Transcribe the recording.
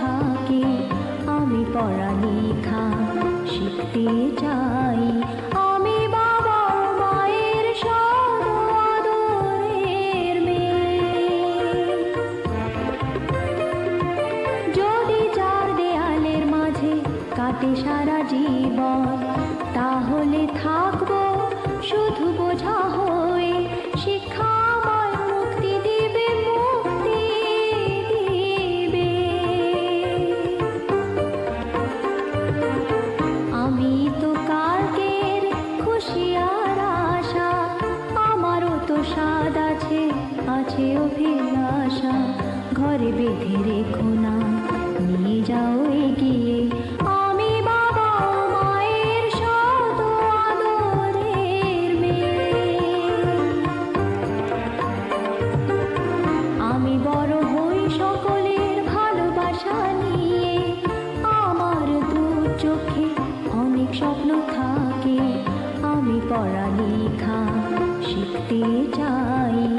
থাকে, আমি পড়ালেখা শিখতে চাই। আমি বাবা মায়ের সদ আদরের মেয়ে। যদি চার দেয়ালের মাঝে কাটে সারা জীবন, তাহলে থাকব শুধু বোঝা স্বাদ আছে আছে অভিলাষা। ঘরে বেঁধে রেখো না, নিয়ে যাও এগিয়ে। আমি বাবা মায়ের শত মেয়ে। আমি বড় হই সকলের ভালোবাসা নিয়ে। আমার দু চোখে অনেক স্বপ্ন থাকে। আমি পড়ালেখা শিখতে চাই